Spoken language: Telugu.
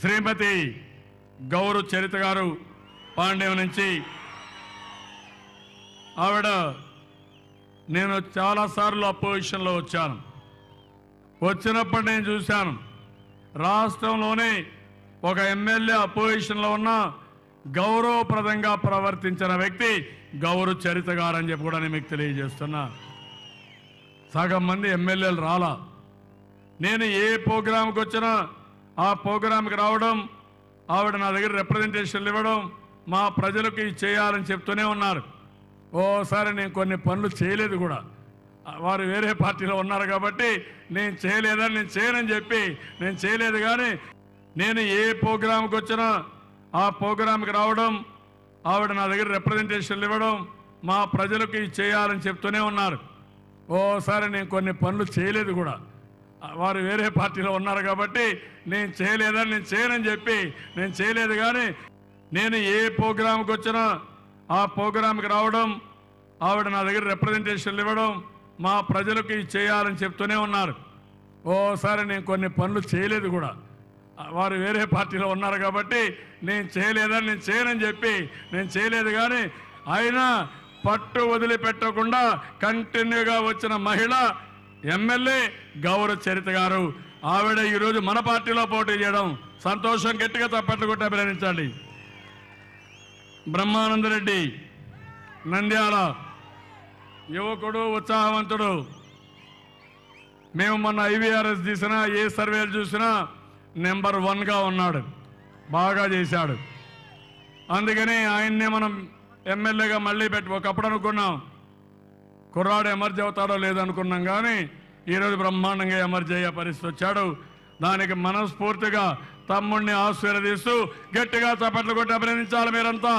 శ్రీమతి గౌరు చరిత గారు పాండ్యం నుంచి ఆవిడ నేను చాలాసార్లు అపోజిషన్లో వచ్చాను. వచ్చినప్పుడు నేను చూశాను. రాష్ట్రంలోనే ఒక ఎమ్మెల్యే అపోజిషన్లో ఉన్న గౌరవప్రదంగా ప్రవర్తించిన వ్యక్తి గౌరవ చరిత గారు అని చెప్పి కూడా నేను మీకు తెలియజేస్తున్నా. సగం మంది ఎమ్మెల్యేలు రాలా. నేను ఏ ప్రోగ్రాంకి వచ్చినా ఆ ప్రోగ్రాంకి రావడం ఆవిడ నా దగ్గర రిప్రజెంటేషన్లు ఇవ్వడం మా ప్రజలకు ఇది చేయాలని చెప్తూనే ఉన్నారు. ఓసారి నేను కొన్ని పనులు చేయలేదు కూడా. వారు వేరే పార్టీలో ఉన్నారు కాబట్టి నేను చేయలేదని నేను చేయనని చెప్పి నేను చేయలేదు కానీ నేను ఏ ప్రోగ్రాంకి వచ్చినా ఆ ప్రోగ్రాంకి రావడం ఆవిడ నా దగ్గర రిప్రజెంటేషన్లు ఇవ్వడం మా ప్రజలకు ఇది చేయాలని చెప్తూనే ఉన్నారు. ఓసారి నేను కొన్ని పనులు చేయలేదు కూడా. వారు వేరే పార్టీలో ఉన్నారు కాబట్టి నేను చేయలేదని నేను చేయనని చెప్పి నేను చేయలేదు కానీ నేను ఏ ప్రోగ్రాంకి వచ్చినా ఆ ప్రోగ్రాంకి రావడం ఆవిడ నా దగ్గర రిప్రజెంటేషన్లు ఇవ్వడం మా ప్రజలకు ఇది చేయాలని చెప్తూనే ఉన్నారు. ఓసారి నేను కొన్ని పనులు చేయలేదు కూడా. వారు వేరే పార్టీలో ఉన్నారు కాబట్టి నేను చేయలేదని నేను చేయనని చెప్పి నేను చేయలేదు కానీ అయినా పట్టు వదిలిపెట్టకుండా కంటిన్యూగా వచ్చిన మహిళ ఎమ్మెల్యే గౌరవ చరిత గారు ఆవిడ ఈరోజు మన పార్టీలో పోటీ చేయడం సంతోషం గట్టిగా తప్పట్లు కొట్టి అభినందించండి బ్రహ్మానందరెడ్డి నంద్యాల యువకుడు ఉత్సాహవంతుడు. మేము మొన్న ఐవీఆర్ఎస్ తీసినా ఏ సర్వేలు చూసినా నెంబర్ వన్గా ఉన్నాడు బాగా చేశాడు. అందుకని ఆయన్నే మనం ఎమ్మెల్యేగా మళ్ళీ పెట్టి ఒకప్పుడు అనుకున్నాం. కుర్రాడు ఎమర్జీ అవుతాడో లేదనుకున్నాం కానీ ఈరోజు బ్రహ్మాండంగా ఎమర్జీ అయ్యే పరిస్థితి వచ్చాడు. దానికి మనస్ఫూర్తిగా తమ్ముడిని ఆశీర్వదిస్తూ గట్టిగా చప్పట్లు కొట్టి అభినందించాలి మీరంతా.